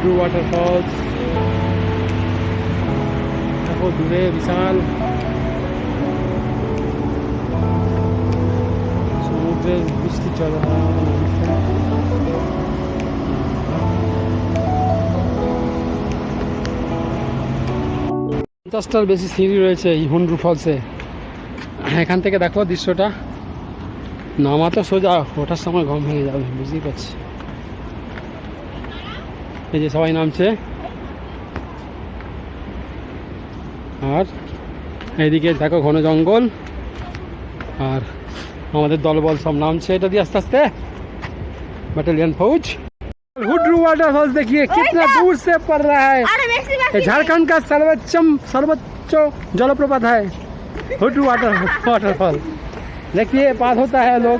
Hundru waterfalls দেখো দূরে বিশাল সমুদ্রের বৃষ্টি নদীতে। পঞ্চাশটার বেশি সিঁড়ি রয়েছে এই হুন্ডু ফলসে এখান থেকে দেখো দৃশ্যটা। নামা তো সোজা, ওঠার সময় ঘম ভেঙে যাবে, বুঝতেই পারছি। এই যে সবাই নামছে আর এইদিকে দেখো ঘন জঙ্গল আর আমাদের দলবল সব নামছে এটা দিয়ে আস্তে আস্তে बटालियन फौज हुड्रू वाटरफॉल्स देखिए कितना दूर से पड़ रहा है अरे मैक्सी ये मैक्सी झारखंड का सर्वोच्चम सर्वोच्च जलप्रपात है हुड्रू वाटर वाटरफॉल देखिए पास होता है लोग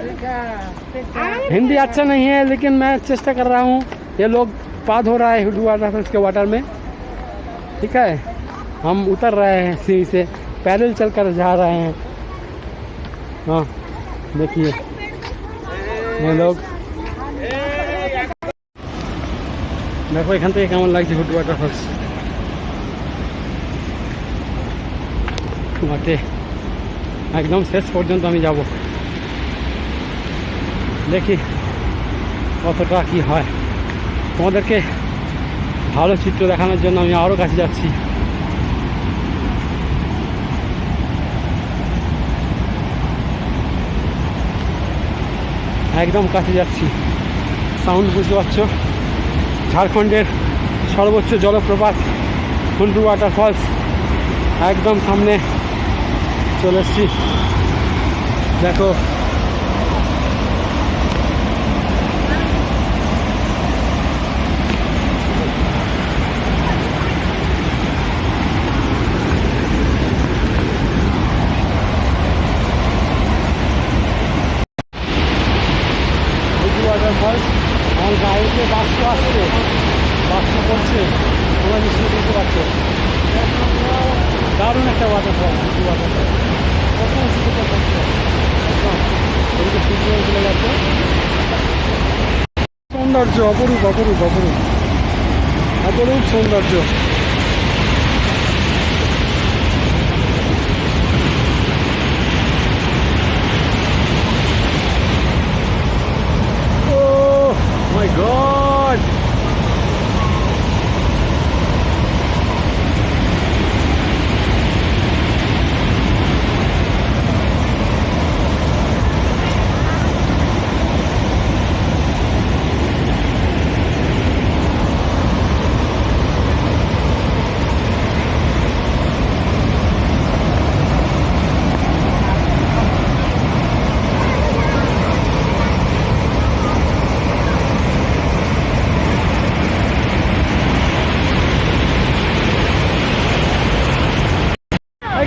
हिंदी अच्छा नहीं है लेकिन मैं चेष्टा कर रहा हूँ ये लोग पाद हो रहा है हुड्रू वाटरफॉल्स के वाटर में ठीक है हम उतर रहे हैं सीढ़ी से पैदल चलकर जा रहे हैं हाँ देखिए ये लोग দেখো এখান থেকে কেমন লাগছে হুড ওয়াটার ফলস মাঠে একদম শেষ পর্যন্ত আমি যাব দেখি কতটা কি হয় তোমাদেরকে ভালো চিত্র দেখানোর জন্য আমি আরও কাছে যাচ্ছি। একদম কাছে যাচ্ছি। সাউন্ড বুঝতে পারছ? ঝাড়খণ্ডের সর্বোচ্চ জলপ্রপাত হুন্ডু ওয়াটারফলস একদম সামনে চলে এসছি। দেখো ওয়াটারফলস আমার গাড়িতে বাস্ক আসছে। বাস্ক করছে। তোমরা নিশ্চয়ই বুঝতে পাচ্ছ। দারুণ একটা ওয়াটারফল হুন্ডু ওয়াটারফল কত করছে। এদিকে চলে যাচ্ছে সৌন্দর্য, অপরূপ অপরূপ অপরূপ। অপরূপ সৌন্দর্য।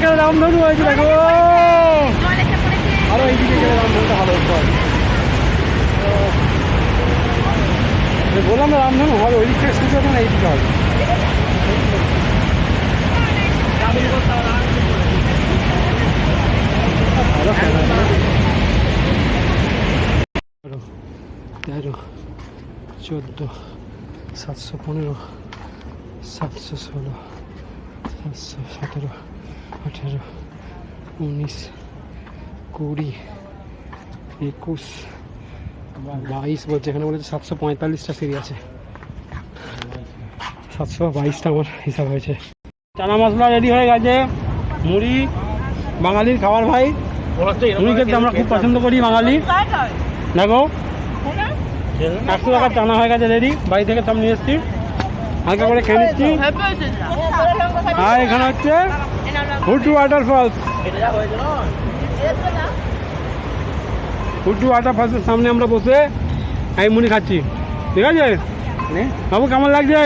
এখানে রামধনু হয়েছে, দেখো। আরও এইদিকে রামধনুটা ভালো আর বললাম রামধনু হবে, ওই দিক থেকে শুরু হবে। না এইদিকে হবে। তেরো চোদ্দ, সাতশো পনেরো, সাতশো ষোলো, সাতশো সতেরো আঠেরো, উনিশ, কুড়ি, একুশ, বাইশ বলছে। এখানে বলেছে সাতশো পঁয়তাল্লিশটা সিঁড়ি আছে। সাতশো বাইশটা আমার হিসাব হয়েছে। চানা মশলা রেডি হয়ে গেছে। মুড়ি, বাঙালির খাবার ভাই। মুড়ি খেতে আমরা খুব পছন্দ করি বাঙালি। দেখো, একশো টাকার চানা হয়ে গেছে রেডি বাড়ি থেকে সব নিয়ে এসেছি। হালকা করে খেয়ে নিচ্ছি। আর এখানে হচ্ছে হুটু ওয়াটারফলস হুটু ওয়াটারফলসের সামনে আমরা বসে আইমুনি খাচ্ছি। ঠিক আছে? বাবু কেমন লাগছে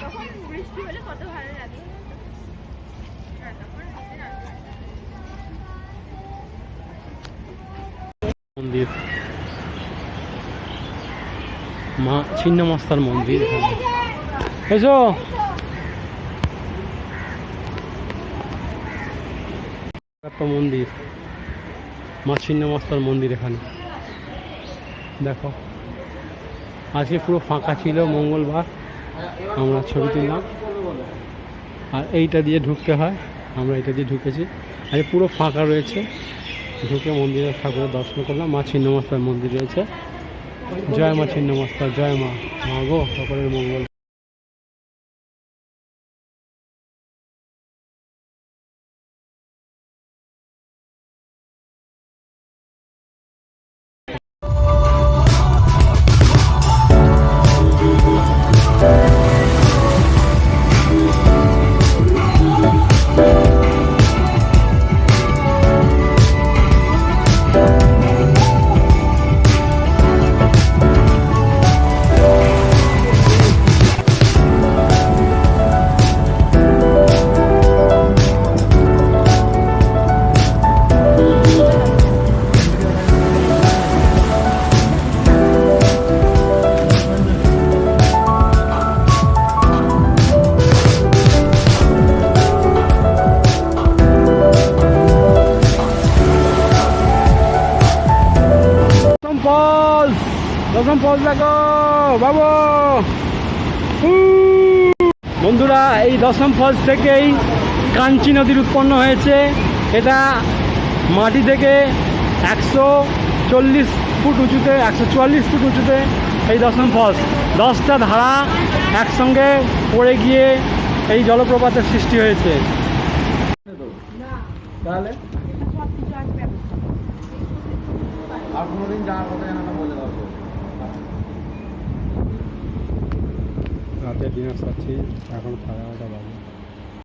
তখন বৃষ্টি হলে কত ভালো লাগে হ্যাঁ, তখন হাতে রাখতে মন্দির। মা, ছিন্ন মস্তার মন্দির এসো। একটা মন্দির। মা ছিন্নমস্তার মন্দির এখানে। দেখো। আজকে পুরো ফাঁকা ছিল, মঙ্গলবার। আমরা ছবি তুললাম। আর এইটা দিয়ে ঢুকতে হয়। আমরা এটা দিয়ে ঢুকেছি। আজকে পুরো ফাঁকা রয়েছে। ঢুকে মন্দিরে ঠাকুরের দর্শন করলাম। মা ছিন্নমস্তার মন্দির রয়েছে। জয় মা ছিন্নমস্তা, জয় মা। মা গো, সকলের মঙ্গল। ফলস দশম ফলস দেখো, বাবু! বন্ধুরা, এই দশম ফলস থেকেই কাঞ্চি নদীর উৎপন্ন হয়েছে। এটা মাটি থেকে একশো চল্লিশ ফুট উঁচুতে, একশো চুয়াল্লিশ ফুট উঁচুতে এই দশম ফলস দশটা ধারা একসঙ্গে পড়ে গিয়ে এই জলপ্রপাতের সৃষ্টি হয়েছে। তাহলে আর কোনোদিন যাওয়ার কথা যেন বলে দাও রাতে ডিনার খাচ্ছি এখন খাওয়া দাওয়া